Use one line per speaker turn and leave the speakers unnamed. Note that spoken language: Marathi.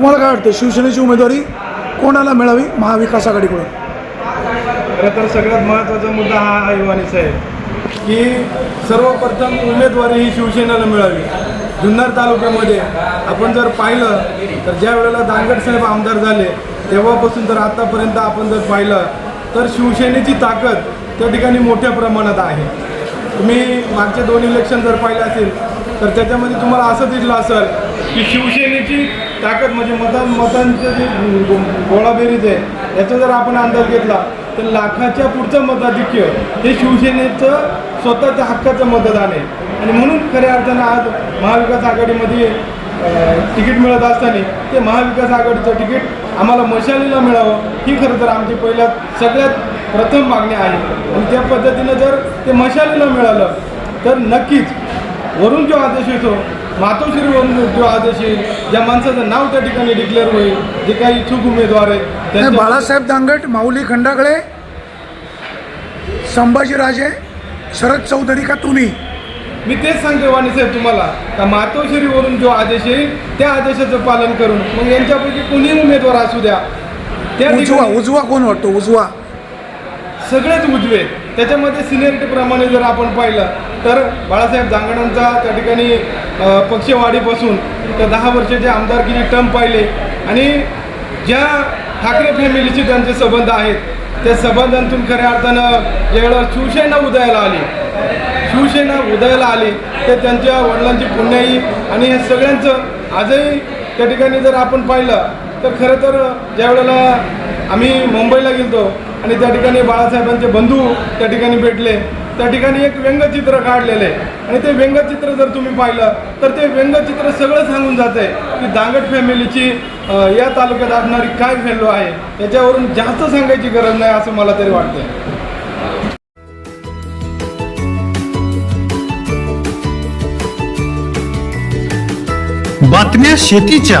तुम्हाला काय वाटतं शिवसेनेची उमेदवारी कोणाला मिळावी महाविकास आघाडीकडून?
खरं तर सगळ्यात महत्त्वाचा मुद्दा हा युवानीचा आहे की सर्वप्रथम उमेदवारी ही शिवसेनेला मिळावी. जुन्नर तालुक्यामध्ये आपण जर पाहिलं तर ज्या वेळेला दांगड साहेब आमदार झाले तेव्हापासून तर आतापर्यंत आपण जर पाहिलं तर शिवसेनेची ताकद त्या ठिकाणी मोठ्या प्रमाणात आहे. तुम्ही मागचे दोन इलेक्शन जर पाहिले असेल तर त्याच्यामध्ये तुम्हाला असं दिसलं असेल की शिवसेनेची ताकद म्हणजे मतां मतांचं जे गोळाबेरीज आहे याचा जर आपण अंदाज घेतला तर लाखाच्या पुढचं मताधिक्य हे शिवसेनेचं स्वतःच्या हक्काचं मतदान आहे. आणि म्हणून खऱ्या अर्थानं आज महाविकास आघाडीमध्ये तिकीट मिळत असताना ते महाविकास आघाडीचं तिकीट आम्हाला मशालीला मिळावं ही खरं तर आमची पहिल्या सगळ्यात प्रथम मागणी आहे. आणि त्या पद्धतीनं जर ते मशालीला मिळालं तर नक्कीच वरून जो आदेश येतो मातोश्रीवरून जो आदेश येईल ज्या माणसाचं नाव त्या ठिकाणी डिक्लेअर होईल जे काही इच्छुक उमेदवार आहेत
नाही,
त्यांच्या-
बाळासाहेब दांगट माऊली खंडागळे संभाजीराजे शरद चौधरी का तुम्ही?
मी तेच सांगते वाणीसाहेब तुम्हाला का मातोश्रीवरून जो आदेश येईल त्या आदेशाचं पालन करून मग यांच्यापैकी कोणीही उमेदवार असू द्या. त्या
उजवा
ठिकाणी
उजवा कोण वाटतो? उजवा.
सगळेच उजवे. त्याच्यामध्ये सिनियरिटीप्रमाणे जर आपण पाहिलं तर बाळासाहेब जांगडांचा त्या ठिकाणी पक्षवाढीपासून त्या दहा वर्षाचे आमदारकीचे टर्म पाहिले आणि ज्या ठाकरे फॅमिलीचे त्यांचे संबंध आहेत त्या संबंधांतून खऱ्या अर्थानं ज्यावेळेला शिवसेना उदयाला आली शिवसेना उदयाला आली ते त्यांच्या वडिलांची पुण्याई आणि हे सगळ्यांचं आजही त्या ठिकाणी जर आपण पाहिलं तर खरं तर ज्यावेळेला आम्ही मुंबईला गेलतो आणि त्या ठिकाणी बाळासाहेबांचे बंधू त्या ठिकाणी भेटले. त्या ठिकाणी एक व्यंगचित्र काढलेलं. आहे आणि ते व्यंगचित्र जर तुम्ही पाहिलं तर ते व्यंगचित्र सगळं सांगून जाते की दांगट फॅमिलीची या तालुक्यात असणारी काय व्हॅल्यू आहे? याच्यावरून जास्त सांगायची गरज नाही असं मला तरी वाटतं
बातम्या शेतीच्या.